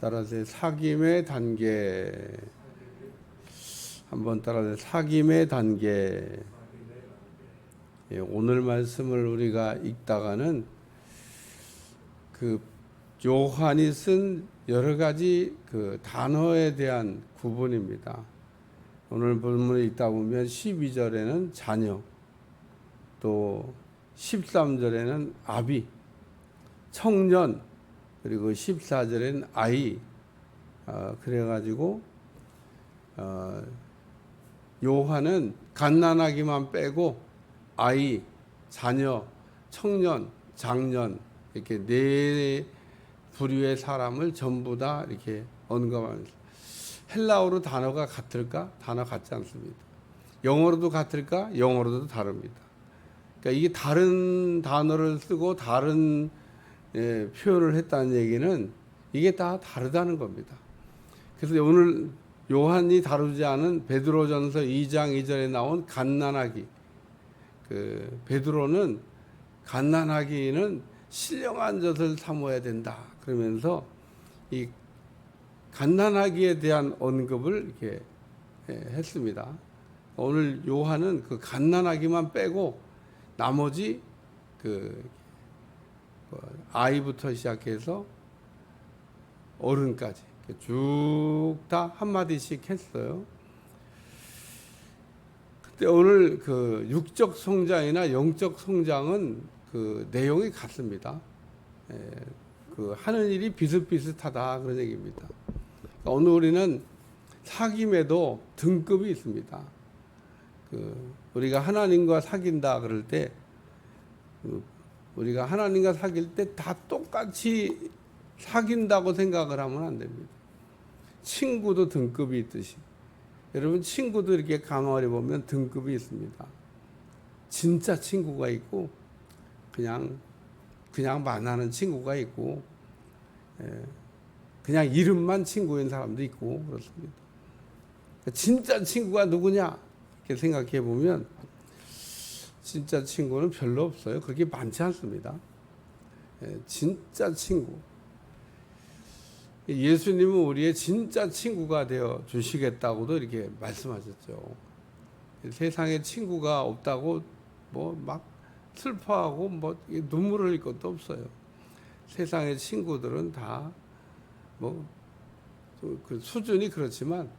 따라서 사귐의 단계 한번 따라서 사귐의 단계 예, 오늘 말씀을 우리가 읽다가는 그 요한이 쓴 여러 가지 그 단어에 대한 구분입니다. 오늘 본문을 읽다 보면 12절에는 자녀, 또 13절에는 아비, 청년, 그리고 14절에는 아이, 어, 그래가지고 어, 요한은 갓난아기만 빼고 아이, 자녀, 청년, 장년 이렇게 네 부류의 사람을 전부 다 이렇게 언급하면서 헬라어로 단어가 같을까? 단어 같지 않습니다. 영어로도 같을까? 영어로도 다릅니다. 그러니까 이게 다른 단어를 쓰고 다른 예, 표현을 했다는 얘기는 이게 다 다르다는 겁니다. 그래서 오늘 요한이 다루지 않은 베드로전서 2장 2절에 나온 갓난아기 그 베드로는 갓난아기는 신령한 젖을 사모해야 된다. 그러면서 이 갓난아기에 대한 언급을 이렇게 예, 했습니다. 오늘 요한은 그 갓난아기만 빼고 나머지 그 어, 아이부터 시작해서 어른까지 쭉 다 한마디씩 했어요. 근데 오늘 그 육적 성장이나 영적 성장은 그 내용이 같습니다. 예, 그 하는 일이 비슷비슷하다 그런 얘기입니다. 그러니까 오늘 우리는 사귐에도 등급이 있습니다. 그 우리가 하나님과 사귄다 그럴 때 그 우리가 하나님과 사귈 때 다 똑같이 사귄다고 생각을 하면 안 됩니다. 친구도 등급이 있듯이 여러분 친구도 이렇게 강화해 보면 등급이 있습니다. 진짜 친구가 있고 그냥 그냥 만나는 친구가 있고 예, 그냥 이름만 친구인 사람도 있고 그렇습니다. 진짜 친구가 누구냐 이렇게 생각해 보면 진짜 친구는 별로 없어요. 그렇게 많지 않습니다. 예, 진짜 친구. 예수님은 우리의 진짜 친구가 되어 주시겠다고도 이렇게 말씀하셨죠. 세상에 친구가 없다고 뭐 막 슬퍼하고 뭐 눈물 흘릴 것도 없어요. 세상의 친구들은 다 뭐 그 수준이 그렇지만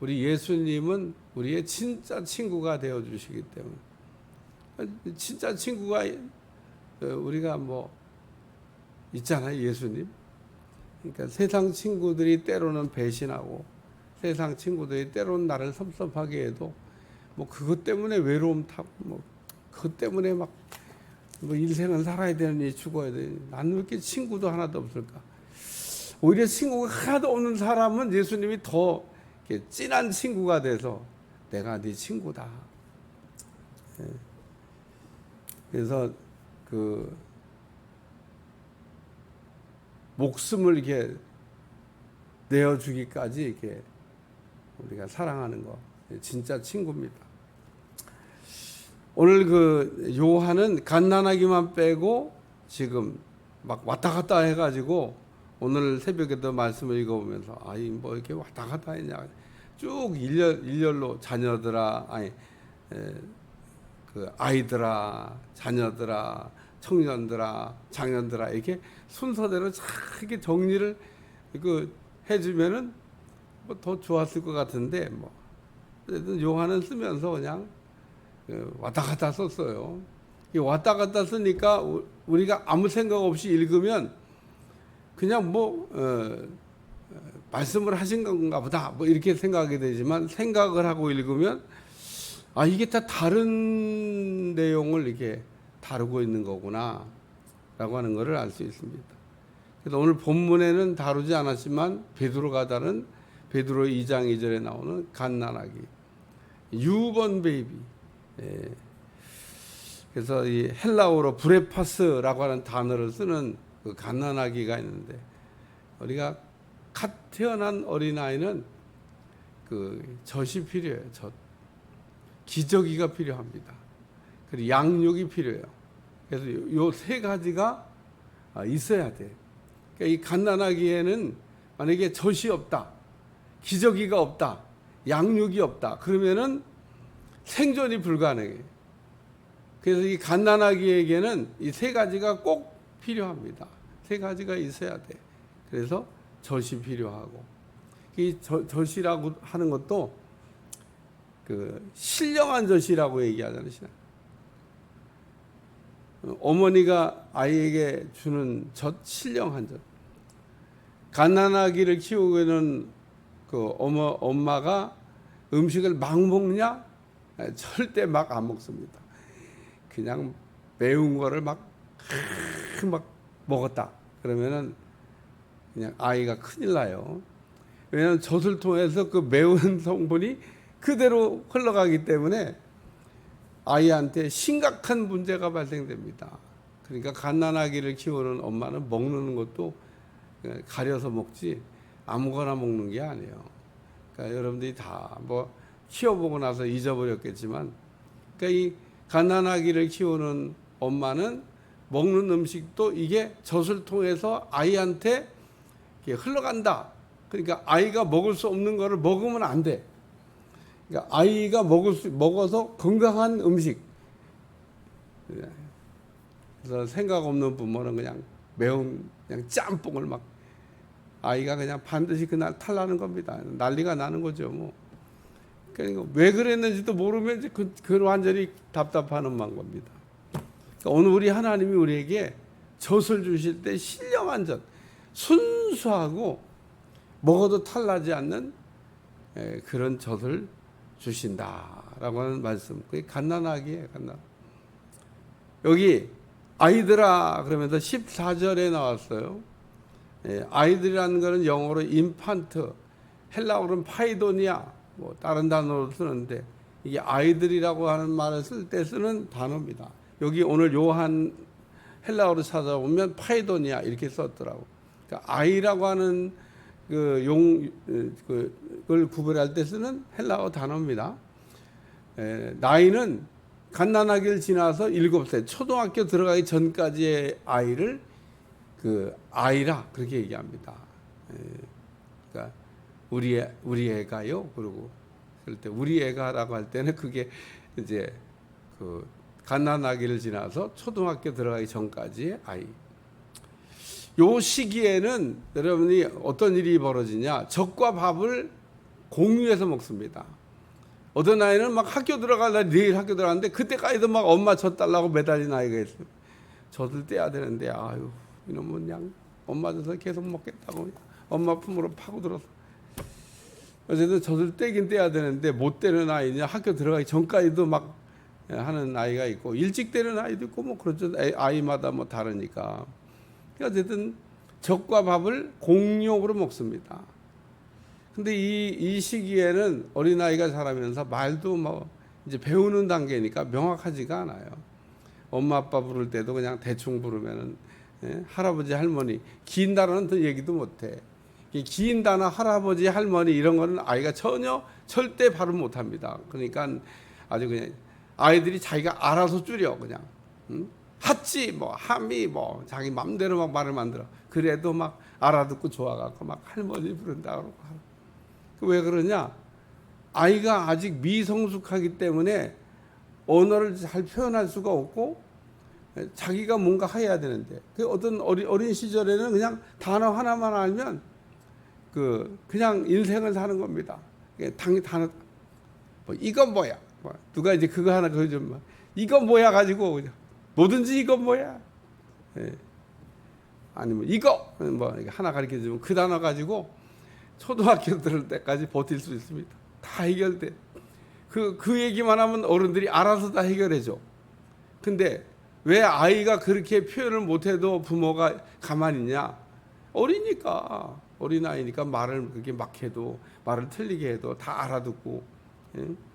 우리 예수님은 우리의 진짜 친구가 되어 주시기 때문에 진짜 친구가 우리가 뭐 있잖아요 예수님. 그러니까 세상 친구들이 때로는 배신하고 세상 친구들이 때로는 나를 섭섭하게 해도 뭐 그것 때문에 외로움 타고 뭐 그것 때문에 막 뭐 인생은 살아야 되느니 죽어야 되니 나는 왜 이렇게 친구도 하나도 없을까? 오히려 친구가 하나도 없는 사람은 예수님이 더 진한 친구가 돼서 내가 네 친구다. 예. 그래서 그 목숨을 이렇게 내어 주기까지 이렇게 우리가 사랑하는 거 진짜 친구입니다. 오늘 그 요한은 갓난아기만 빼고 지금 막 왔다 갔다 해가지고 오늘 새벽에도 말씀을 읽어보면서 아이 뭐 이렇게 왔다 갔다 했냐 쭉 일렬 일렬로 자녀들아 아니 에, 그 아이들아 자녀들아 청년들아 장년들아 이렇게 순서대로 잘 이렇게 정리를 그 해주면은 뭐 더 좋았을 것 같은데 뭐 요한은 쓰면서 그냥 그 왔다 갔다 썼어요. 이 왔다 갔다 쓰니까 우- 우리가 아무 생각 없이 읽으면 그냥 뭐 어, 어, 말씀을 하신 건가 보다 뭐 이렇게 생각하게 되지만 생각을 하고 읽으면 아 이게 다 다른 내용을 이렇게 다루고 있는 거구나라고 하는 것을 알 수 있습니다. 그래서 오늘 본문에는 다루지 않았지만 베드로가 다른 베드로 2장 2절에 나오는 갓난아기 유번 베이비 예. 그래서 이 헬라어로 브레파스라고 하는 단어를 쓰는 그 갓난아기가 있는데 우리가 갓 태어난 어린아이는 그 젖이 필요해요. 젖. 기저귀가 필요합니다. 그리고 양육이 필요해요. 그래서 요 세 가지가 아, 있어야 돼. 그러니까 이 갓난아기에는 만약에 젖이 없다, 기저귀가 없다, 양육이 없다, 그러면은 생존이 불가능해. 그래서 이 갓난아기에게는 이 세 가지가 꼭 필요합니다. 세 가지가 있어야 돼. 그래서 젖이 필요하고 이 젖- 젖이라고 하는 것도 그 신령한 젖이라고 얘기하잖아요. 어머니가 아이에게 주는 젖 신령한 젖. 갓난아기를 키우고는 그 어머 엄마가 음식을 막 먹냐? 에, 절대 막 안 먹습니다. 그냥 매운 거를 막, 막 먹었다. 그러면은 그냥 아이가 큰일 나요. 왜냐하면 젖을 통해서 그 매운 성분이 그대로 흘러가기 때문에 아이한테 심각한 문제가 발생됩니다. 그러니까 갓난아기를 키우는 엄마는 먹는 것도 가려서 먹지 아무거나 먹는 게 아니에요. 그러니까 여러분들이 다 뭐 키워보고 나서 잊어버렸겠지만, 그러니까 이 갓난아기를 키우는 엄마는 먹는 음식도 이게 젖을 통해서 아이한테 흘러간다. 그러니까 아이가 먹을 수 없는 거를 먹으면 안 돼. 그러니까 아이가 먹을 수 먹어서 건강한 음식. 그래서 생각 없는 부모는 그냥 매운 그냥 짬뽕을 막 아이가 그냥 반드시 그날 탈나는 겁니다. 난리가 나는 거죠, 뭐. 그러니까 왜 그랬는지도 모르면 그, 그 완전히 답답하는 만 겁니다. 그러니까 오늘 우리 하나님이 우리에게 젖을 주실 때 신령한 젖, 순수하고 먹어도 탈나지 않는 에, 그런 젖을 주신다라고 하는 말씀. 그게 갓난아기예요, 갓난. 여기 아이들아 그러면서 14절에 나왔어요. 예, 아이들이라는 것은 영어로 인판트, 헬라어로는 파이도니아, 뭐 다른 단어로 쓰는데 이게 아이들이라고 하는 말을 쓸 때 쓰는 단어입니다. 여기 오늘 요한 헬라어로 찾아보면 파이도니아 이렇게 썼더라고. 그러니까 아이라고 하는 그 용 그걸 구별할 때 쓰는 헬라어 단어입니다. 에, 나이는 갓난아기를 지나서 일곱 세 초등학교 들어가기 전까지의 아이를 그 아이라 그렇게 얘기합니다. 에, 그러니까 우리 애, 우리 애가요. 그리고 그럴 때 우리 애가라고 할 때는 그게 이제 그 갓난아기를 지나서 초등학교 들어가기 전까지의 아이. 요 시기에는 여러분이 어떤 일이 벌어지냐? 적과 밥을 공유해서 먹습니다. 어떤 아이는 막 학교 들어갈라 내일 학교 들어가는데 그때까지도 막 엄마 젖 달라고 매달린 아이가 있어요. 젖을 떼야 되는데 아유 이놈은 그냥 엄마 젖을 계속 먹겠다고 엄마 품으로 파고들어서 어쨌든 젖을 떼긴 떼야 되는데 못 떼는 아이냐 학교 들어가기 전까지도 막 하는 아이가 있고 일찍 떼는 아이도 있고 뭐 그렇죠 아이마다 뭐 다르니까 어쨌든 젖과 밥을 공용으로 먹습니다. 근데 이, 이 시기에는 어린아이가 자라면서 말도 뭐 이제 배우는 단계니까 명확하지가 않아요. 엄마 아빠 부를 때도 그냥 대충 부르면은 예? 할아버지 할머니 긴 단어는 더 얘기도 못해. 이긴 단어 할아버지 할머니 이런 거는 아이가 전혀 절대 발음 못합니다. 그러니까 아주 그냥 아이들이 자기가 알아서 줄여 그냥 응? 핫지 뭐 함이 뭐 자기 맘대로 막 말을 만들어. 그래도 막 알아듣고 좋아갖고 막 할머니 부른다 그러고 왜 그러냐? 아이가 아직 미성숙하기 때문에 언어를 잘 표현할 수가 없고 자기가 뭔가 해야 되는데 그 어떤 어린, 어린 시절에는 그냥 단어 하나만 알면 그 그냥 인생을 사는 겁니다. 당 단어 뭐 이건 뭐야? 뭐 누가 이제 그거 하나 그좀 이건 뭐야 가지고 그냥 뭐든지 이건 뭐야? 예. 아니면 이거 뭐 하나 가르쳐 주면 그 단어 가지고 초등학교 들을 때까지 버틸 수 있습니다. 다 해결돼. 그, 그 얘기만 하면 어른들이 알아서 다 해결해줘. 근데 왜 아이가 그렇게 표현을 못해도 부모가 가만히 있냐? 어리니까. 어린아이니까 말을 그렇게 막 해도, 말을 틀리게 해도 다 알아듣고. 예?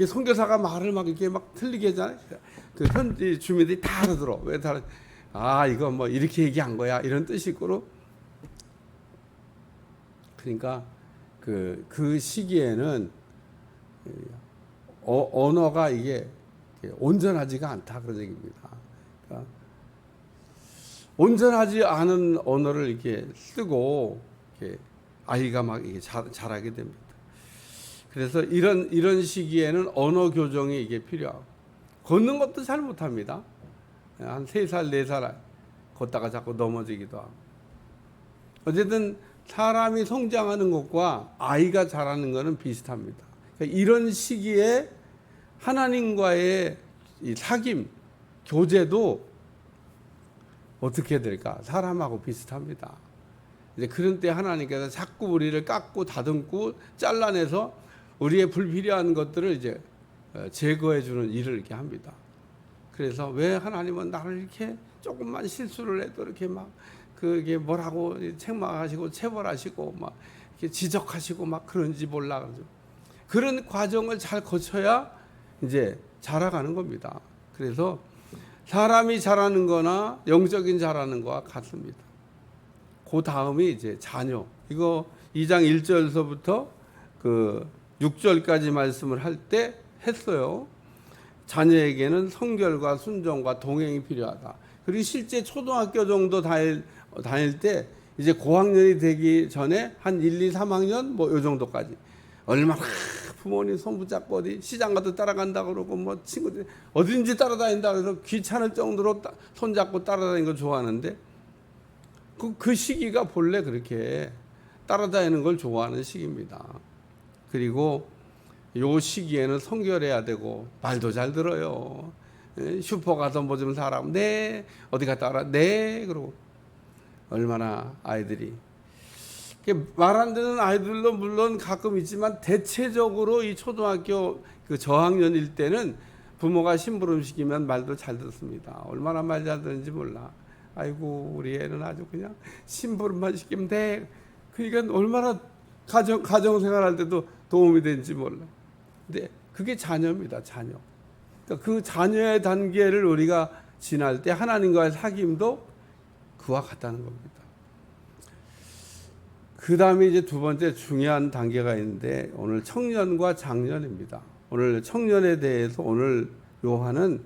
이게 선교사가 말을 막 이렇게 막 틀리게 하잖아요. 그 현지 주민들이 다 알아들어. 왜 다, 아, 이거 뭐 이렇게 얘기한 거야. 이런 뜻이고로. 그러니까 그, 그 시기에는 어, 언어가 이게 온전하지가 않다 그런 얘기입니다. 그러니까 온전하지 않은 언어를 이렇게 쓰고 이렇게 아이가 막 이게 자, 자라게 됩니다. 그래서 이런 이런 시기에는 언어 교정이 이게 필요하고 걷는 것도 잘 못합니다. 한 세 살 네 살 걷다가 자꾸 넘어지기도 하고 어쨌든 사람이 성장하는 것과 아이가 자라는 것은 비슷합니다. 그러니까 이런 시기에 하나님과의 이 사귐 교제도 어떻게 될까? 사람하고 비슷합니다. 이제 그런 때 하나님께서 자꾸 우리를 깎고 다듬고 잘라내서 우리의 불필요한 것들을 이제 어, 제거해 주는 일을 이렇게 합니다. 그래서 왜 하나님은 나를 이렇게 조금만 실수를 해도 이렇게 막 그게 뭐라고 책망하시고 체벌하시고 막 이렇게 지적하시고 막 그런지 몰라 그러죠. 그런 과정을 잘 거쳐야 이제 자라가는 겁니다. 그래서 사람이 자라는 거나 영적인 자라는 거와 같습니다. 그 다음이 이제 자녀. 이거 2장 1절서부터 그 6절까지 말씀을 할 때 했어요. 자녀에게는 성결과 순종과 동행이 필요하다. 그리고 실제 초등학교 정도 다닐, 다닐 때 이제 고학년이 되기 전에 한 1, 2, 3학년 뭐 요 정도까지 얼마나 부모님 손 붙잡고 어디 시장 가도 따라간다 그러고 뭐 친구들 어딘지 따라다닌다 그래서 귀찮을 정도로 따, 손 잡고 따라다니는 거 좋아하는데 그, 그 시기가 본래 그렇게 따라다니는 걸 좋아하는 시기입니다. 그리고 요 시기에는 성결해야 되고 말도 잘 들어요. 예, 슈퍼 가서 뭐 좀 사라. 네. 어디 갔다 와라. 네. 그러고 얼마나 아이들이 말안 듣는 아이들도 물론 가끔 있지만 대체적으로 이 초등학교 그 저학년일 때는 부모가 심부름 시키면 말도 잘 듣습니다. 얼마나 말 잘 듣는지 몰라. 아이고 우리 애는 아주 그냥 심부름만 시키면 돼. 그러니까 얼마나 가정 가정 생활할 때도 도움이 되는지 몰라. 근데 그게 자녀입니다. 자녀. 그러니까 그 자녀의 단계를 우리가 지날 때 하나님과의 사귐도 그와 같다는 겁니다. 그 다음에 이제 두 번째 중요한 단계가 있는데 오늘 청년과 장년입니다. 오늘 청년에 대해서 오늘 요한은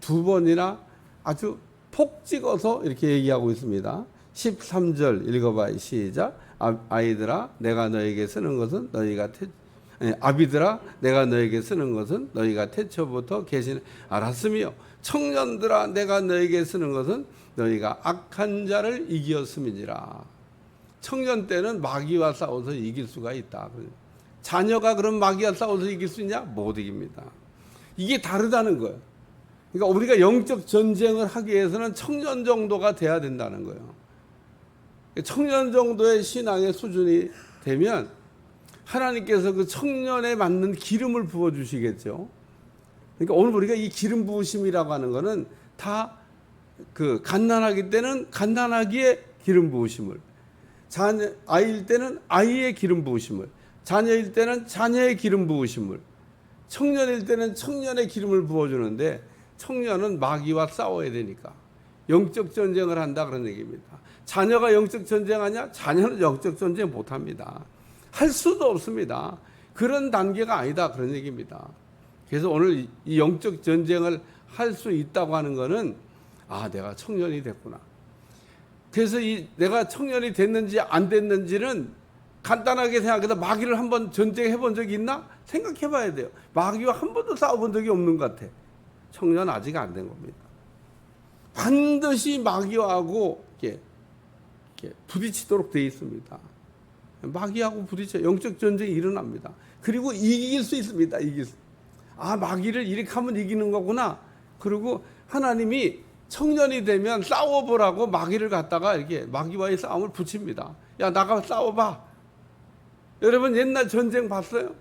두 번이나 아주 폭 찍어서 이렇게 얘기하고 있습니다. 13절 읽어봐요. 시작. 아, 아이들아, 내가 너에게 쓰는 것은 너희가 태, 아니, 아비들아, 내가 너에게 쓰는 것은 너희가 태초부터 계신 알았으며 청년들아, 내가 너에게 쓰는 것은 너희가 악한 자를 이기었음이니라. 청년 때는 마귀와 싸워서 이길 수가 있다. 자녀가 그럼 마귀와 싸워서 이길 수 있냐? 못 이깁니다. 이게 다르다는 거예요. 그러니까 우리가 영적 전쟁을 하기 위해서는 청년 정도가 돼야 된다는 거예요. 청년 정도의 신앙의 수준이 되면 하나님께서 그 청년에 맞는 기름을 부어 주시겠죠. 그러니까 오늘 우리가 이 기름 부으심이라고 하는 거는 다그 갓난아기 때는 갓난아기의 기름 부으심을 자녀 아이일 때는 아이의 기름 부으심을 자녀일 때는 자녀의 기름 부으심을 청년일 때는 청년의 기름을 부어 주는데 청년은 마귀와 싸워야 되니까 영적 전쟁을 한다 그런 얘기입니다. 자녀가 영적 전쟁하냐? 자녀는 영적 전쟁 못 합니다. 할 수도 없습니다. 그런 단계가 아니다 그런 얘기입니다. 그래서 오늘 이 영적 전쟁을 할 수 있다고 하는 것은 아 내가 청년이 됐구나. 그래서 이 내가 청년이 됐는지 안 됐는지는 간단하게 생각해서 마귀를 한번 전쟁해 본 적이 있나 생각해 봐야 돼요. 마귀와 한 번도 싸워 본 적이 없는 것 같아. 청년 아직 안 된 겁니다. 반드시 마귀하고 이렇게, 이렇게 부딪히도록 되어 있습니다. 마귀하고 부딪혀 영적 전쟁이 일어납니다. 그리고 이길 수 있습니다. 이길 수. 아 마귀를 이렇게 하면 이기는 거구나. 그리고 하나님이 청년이 되면 싸워보라고 마귀를 갖다가 이렇게 마귀와의 싸움을 붙입니다. 야 나가 싸워봐. 여러분 옛날 전쟁 봤어요?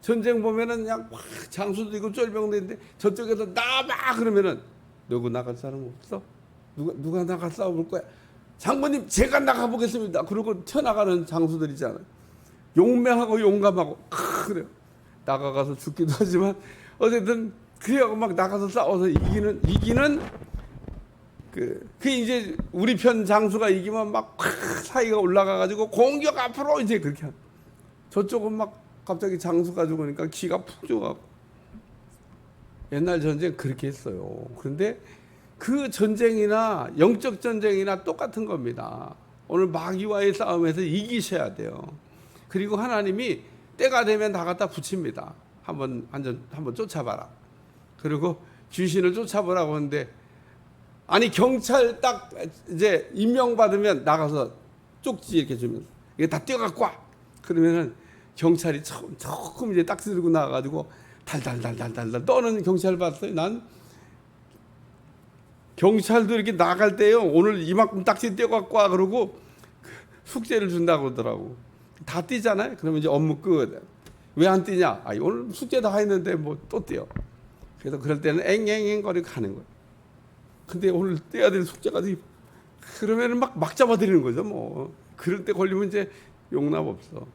전쟁 보면은 그냥 막 장수도 있고 쫄병들인데 저쪽에서 나봐 그러면은 누구 나갈 사람 없어? 누가 누가 나가 싸워볼 거야? 장모님 제가 나가 보겠습니다. 그리고 튀어나가는 장수들 있잖아요. 용맹하고 용감하고 크, 그래요. 나가가서 죽기도 하지만 어쨌든 그래갖고 막 나가서 싸워서 이기는 이기는 그, 그 이제 우리 편 장수가 이기면 막 사이가 올라가가지고 공격 앞으로 이제 그렇게 한. 저쪽은 막 갑자기 장수가 죽으니까 기가 푹 죽어갖고 옛날 전쟁 그렇게 했어요. 그런데 그 전쟁이나 영적 전쟁이나 똑같은 겁니다. 오늘 마귀와의 싸움에서 이기셔야 돼요. 그리고 하나님이 때가 되면 다 갖다 붙입니다. 한번 한번 한번 쫓아봐라. 그리고 귀신을 쫓아보라고 하는데 아니 경찰 딱 이제 임명 받으면 나가서 쪽지 이렇게 주면 이게 다 뛰어갖고 와. 그러면은 경찰이 처음 조금 이제 딱지 들고 나가가지고 달달달달달달 떠는 경찰 봤어요. 난 경찰도 이렇게 나갈 때요 오늘 이만큼 딱지 떼갖고 와 그러고 그 숙제를 준다고 그러더라고. 다 뛰잖아요. 그러면 이제 업무 끝. 왜 안 뛰냐? 아 오늘 숙제 다 했는데 뭐 또 뛰어. 그래서 그럴 때는 앵앵앵 거리고 가는 거예요. 근데 오늘 떼야 될 숙제가 지 그러면은 막, 막 잡아들이는 거죠, 뭐. 그럴 때 걸리면 이제 용납 없어.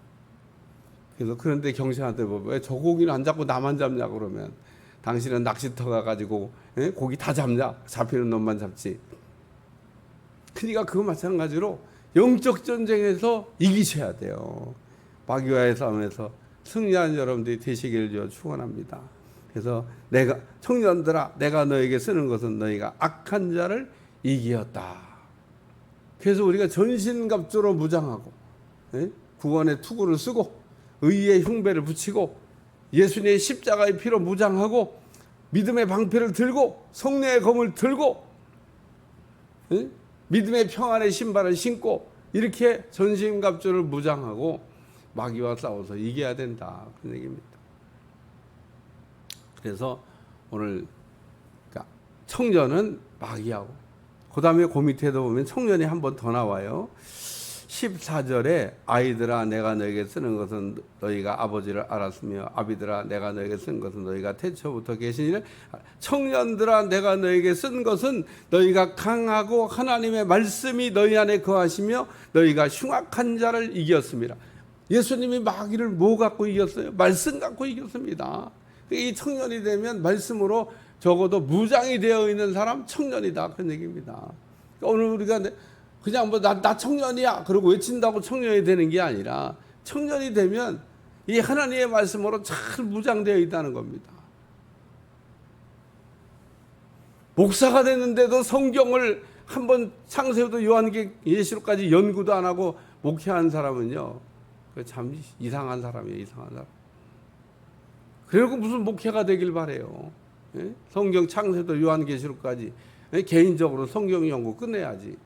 그래서 그런데 경찰한테 뭐, 왜 저 고기는 안 잡고 나만 잡냐 그러면 당신은 낚시터 가가지고 예? 고기 다 잡냐? 잡히는 놈만 잡지. 그러니까 그거 마찬가지로 영적 전쟁에서 이기셔야 돼요. 마귀와의 싸움에서 승리하는 여러분들이 되시기를 저 축원합니다. 그래서 내가 청년들아 내가 너에게 쓰는 것은 너희가 악한 자를 이기었다. 그래서 우리가 전신갑주로 무장하고 예? 구원의 투구를 쓰고 의의 흉배를 붙이고 예수님의 십자가의 피로 무장하고 믿음의 방패를 들고 성령의 검을 들고 예? 믿음의 평안의 신발을 신고 이렇게 전신갑주를 무장하고 마귀와 싸워서 이겨야 된다 그런 얘기입니다. 그래서 오늘 그러니까 청년은 마귀하고 그 다음에 그 밑에도 보면 청년이 한 번 더 나와요. 14절에 아이들아 내가 너에게 쓰는 것은 너희가 아버지를 알았으며 아비들아 내가 너에게 쓴 것은 너희가 태초부터 계시니를 청년들아 내가 너에게 쓴 것은 너희가 강하고 하나님의 말씀이 너희 안에 거하시며 너희가 흉악한 자를 이겼습니다. 예수님이 마귀를 뭐 갖고 이겼어요? 말씀 갖고 이겼습니다. 이 청년이 되면 말씀으로 적어도 무장이 되어 있는 사람 청년이다 그런 얘기입니다. 그러니까 오늘 우리가 그냥 뭐 나 나 청년이야 그러고 외친다고 청년이 되는 게 아니라 청년이 되면 이 하나님의 말씀으로 잘 무장되어 있다는 겁니다. 목사가 됐는데도 성경을 한번 창세부터 요한계 예시로까지 연구도 안 하고 목회한 사람은요, 그참 이상한 사람이에요, 이상한 사람. 그리고 무슨 목회가 되길 바래요. 예? 성경 창세도 요한계시록까지 예? 개인적으로 성경 연구 끝내야지.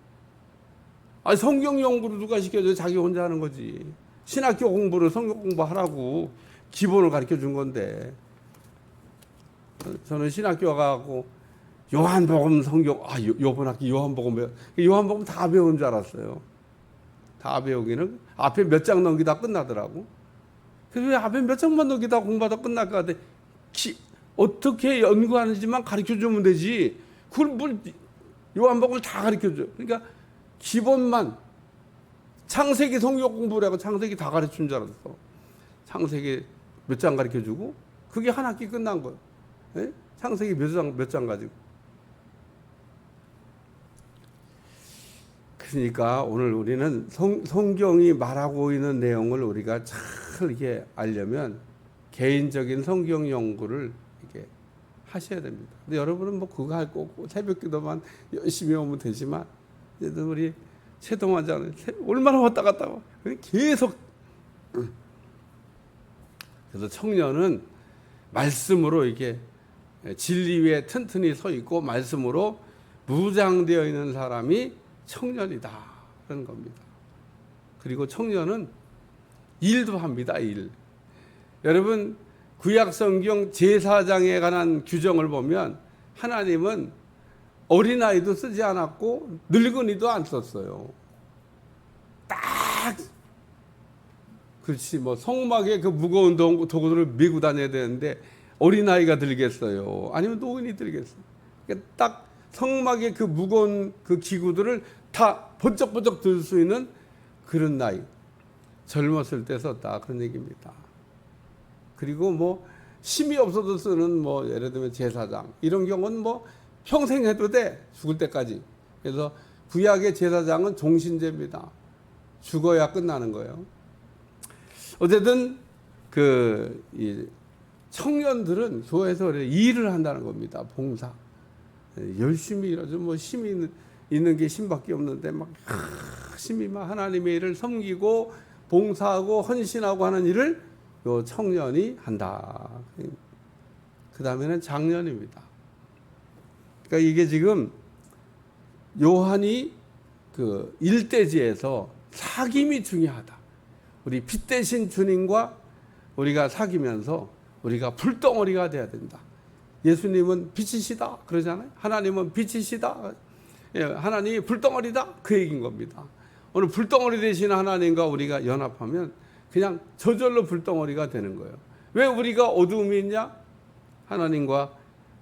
아 성경 연구를 누가 시켜줘? 자기 혼자 하는 거지. 신학교 공부를 성경 공부하라고 기본을 가르쳐 준 건데. 저는 신학교 가고 요한복음 성경 아 요, 요번 학기 요한복음 배워 요한복음 다 배운 줄 알았어요. 다 배우기는 앞에 몇 장 넘기다 끝나더라고. 그래서 왜 앞에 몇 장만 넘기다 공부하다 끝날 것 같아. 기, 어떻게 연구하는지만 가르쳐 주면 되지. 그걸 뭘 요한복음을 다 가르쳐 줘. 그러니까 기본만 창세기 성경 공부를 하고 창세기 다 가르쳐 준줄 알았어. 창세기 몇 장 가르쳐 주고 그게 한 학기 끝난 거야. 예? 창세기 몇 장 몇 장 가지고. 그러니까 오늘 우리는 성, 성경이 말하고 있는 내용을 우리가 잘 이렇게 알려면 개인적인 성경 연구를 이렇게 하셔야 됩니다. 근데 여러분은 뭐 그거 할 거고 새벽 기도만 열심히 오면 되지만 그래도 우리 최동환자는 얼마나 왔다 갔다 와. 계속 그래서 청년은 말씀으로 이게 진리 위에 튼튼히 서 있고 말씀으로 무장되어 있는 사람이 청년이다 그런 겁니다. 그리고 청년은 일도 합니다. 일. 여러분 구약 성경 제사장에 관한 규정을 보면 하나님은 어린아이도 쓰지 않았고 늙은이도 안 썼어요. 딱 그렇지 뭐 성막에 그 무거운 도구들을 메고 다녀야 되는데 어린아이가 들겠어요. 아니면 노인이 들겠어요. 그러니까 딱 성막의 그 무거운 그 기구들을 다 번쩍번쩍 들 수 있는 그런 나이. 젊었을 때 썼다. 그런 얘기입니다. 그리고 뭐 힘이 없어도 쓰는 뭐 예를 들면 제사장 이런 경우는 뭐 평생 해도 돼. 죽을 때까지. 그래서 구약의 제사장은 종신제입니다. 죽어야 끝나는 거예요. 어쨌든 그 청년들은 교회에서 일을 한다는 겁니다. 봉사. 열심히 일하죠. 뭐 힘이 있는 있는 게 힘밖에 없는데 막 열심히 막 하나님의 일을 섬기고 봉사하고 헌신하고 하는 일을 요 청년이 한다. 그 다음에는 장년입니다. 그러니까 이게 지금 요한이 그 일대지에서 사귐이 중요하다. 우리 빛 대신 주님과 우리가 사귀면서 우리가 불덩어리가 돼야 된다. 예수님은 빛이시다 그러잖아요. 하나님은 빛이시다. 예, 하나님이 불덩어리다 그 얘기인 겁니다. 오늘 불덩어리 되신 하나님과 우리가 연합하면 그냥 저절로 불덩어리가 되는 거예요. 왜 우리가 어두움이 있냐? 하나님과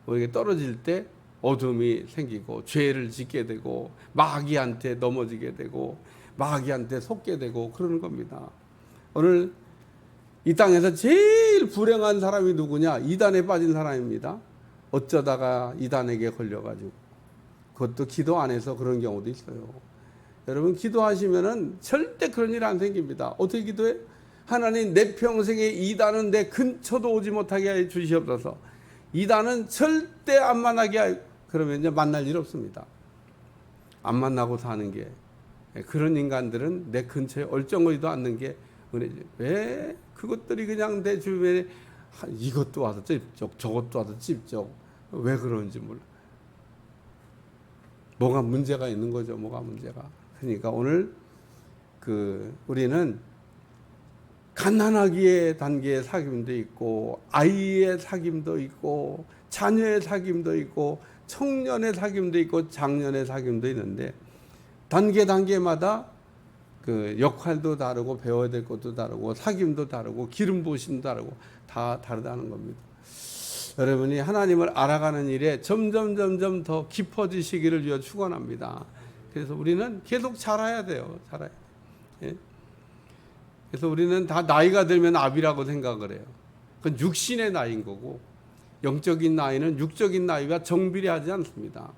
우리가 떨어질 때 어둠이 생기고 죄를 짓게 되고 마귀한테 넘어지게 되고 마귀한테 속게 되고 그러는 겁니다. 오늘 이 땅에서 제일 불행한 사람이 누구냐? 이단에 빠진 사람입니다. 어쩌다가 이단에게 걸려가지고 그것도 기도 안 해서 그런 경우도 있어요. 여러분 기도하시면은 절대 그런 일 안 생깁니다. 어떻게 기도해? 하나님 내 평생에 이단은 내 근처도 오지 못하게 해 주시옵소서. 이단은 절대 안 만나게 하 그러면 이제 만날 일 없습니다. 안 만나고 사는 게 그런 인간들은 내 근처에 얼쩡거리도 않는 게 은혜지. 왜 그것들이 그냥 내 주변에 하, 이것도 와서 찝쩍 저것도 와서 찝쩍 왜 그런지 몰라. 뭐가 문제가 있는 거죠. 뭐가 문제가. 그러니까 오늘 그 우리는 가난하기의 단계의 사귐도 있고 아이의 사귐도 있고 자녀의 사귐도 있고 청년의 사귐도 있고 장년의 사귐도 있는데 단계 단계마다 그 역할도 다르고 배워야 될 것도 다르고 사귐도 다르고 기름 부심도 다르고 다 다르다는 겁니다. 여러분이 하나님을 알아가는 일에 점점 점점 더 깊어지시기를 위해 축원합니다. 그래서 우리는 계속 자라야 돼요. 자라야. 예? 그래서 우리는 다 나이가 들면 아비라고 생각을 해요. 그건 육신의 나이인 거고 영적인 나이는 육적인 나이와 정비례하지 않습니다.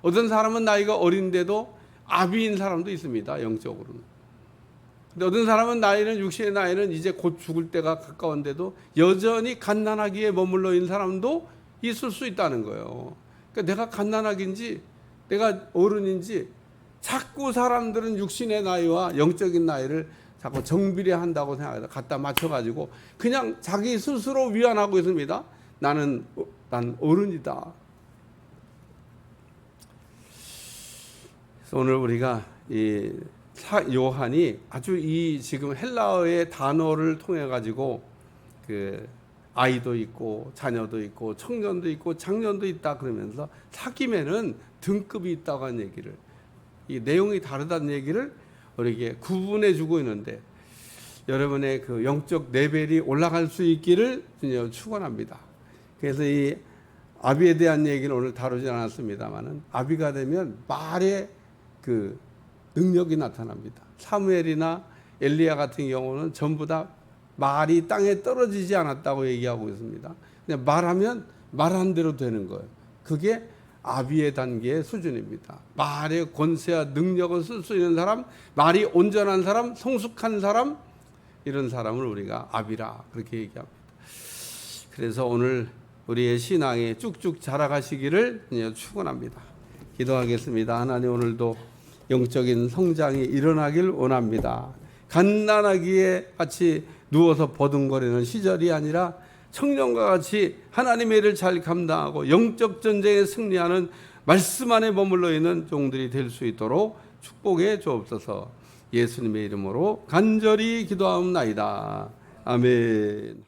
어떤 사람은 나이가 어린데도 아비인 사람도 있습니다. 영적으로는. 근데 어떤 사람은 나이는 육신의 나이는 이제 곧 죽을 때가 가까운데도 여전히 갓난아기에 머물러 있는 사람도 있을 수 있다는 거예요. 그러니까 내가 갓난아기인지 내가 어른인지 자꾸 사람들은 육신의 나이와 영적인 나이를 자꾸 정비례한다고 생각해서 갖다 맞춰가지고 그냥 자기 스스로 위안하고 있습니다. 나는 어, 난 어른이다. 그래서 오늘 우리가 이 요한이 아주 이 지금 헬라어의 단어를 통해 가지고 그 아이도 있고 자녀도 있고 청년도 있고 장년도 있다 그러면서 사귐에는 등급이 있다고 하는 얘기를 이 내용이 다르다는 얘기를 우리에게 구분해 주고 있는데 여러분의 그 영적 레벨이 올라갈 수 있기를 축원합니다. 그래서 이 아비에 대한 얘기는 오늘 다루지 않았습니다만은 아비가 되면 말의 그 능력이 나타납니다. 사무엘이나 엘리야 같은 경우는 전부 다 말이 땅에 떨어지지 않았다고 얘기하고 있습니다. 그냥 말하면 말한 대로 되는 거예요. 그게 아비의 단계의 수준입니다. 말의 권세와 능력을 쓸 수 있는 사람, 말이 온전한 사람, 성숙한 사람, 이런 사람을 우리가 아비라 그렇게 얘기합니다. 그래서 오늘 우리의 신앙이 쭉쭉 자라가시기를 축원합니다. 기도하겠습니다. 하나님 오늘도 영적인 성장이 일어나길 원합니다. 갓난아기에 같이 누워서 버둥거리는 시절이 아니라 청년과 같이 하나님의 일을 잘 감당하고 영적 전쟁에 승리하는 말씀 안에 머물러 있는 종들이 될 수 있도록 축복해 주옵소서. 예수님의 이름으로 간절히 기도하옵나이다. 아멘.